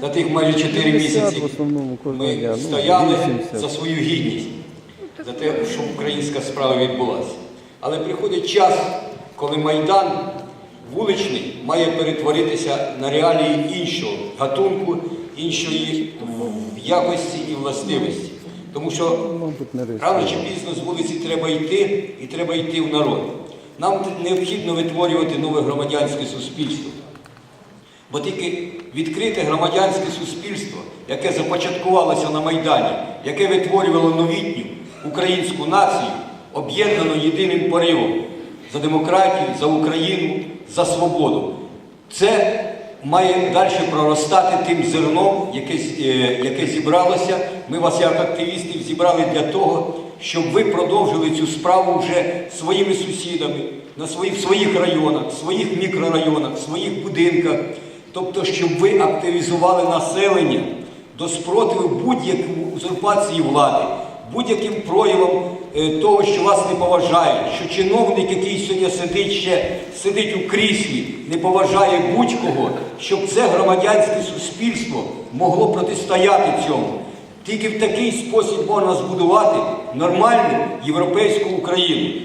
за тих майже 4 місяці ми ну, стояли за свою гідність, за те, щоб українська справа відбулася. Але приходить час, коли Майдан вуличний має перетворитися на реалії іншого гатунку, іншої якості і властивості. Тому що. Рано чи пізно з вулиці треба йти і треба йти в народ. Нам необхідно витворювати нове громадянське суспільство. Бо тільки відкрите громадянське суспільство, яке започаткувалося на Майдані, яке витворювало новітню українську націю, об'єднано єдиним поривом за демократію, за Україну, за свободу. Це має далі проростати тим зерном, яке, е, яке зібралося. Ми вас, як активістів, зібрали для того, щоб ви продовжили цю справу вже своїми сусідами, на своїх, в своїх районах, в своїх мікрорайонах, в своїх будинках. Тобто, щоб ви активізували населення до спротиву будь-якій узурпації влади, будь-яким проявом е, того, що вас не поважають, що чиновник, який сьогодні сидить ще сидить у кріслі, не поважає будь-кого, щоб це громадянське суспільство могло протистояти цьому. Тільки в такий спосіб можна збудувати нормальну європейську Україну.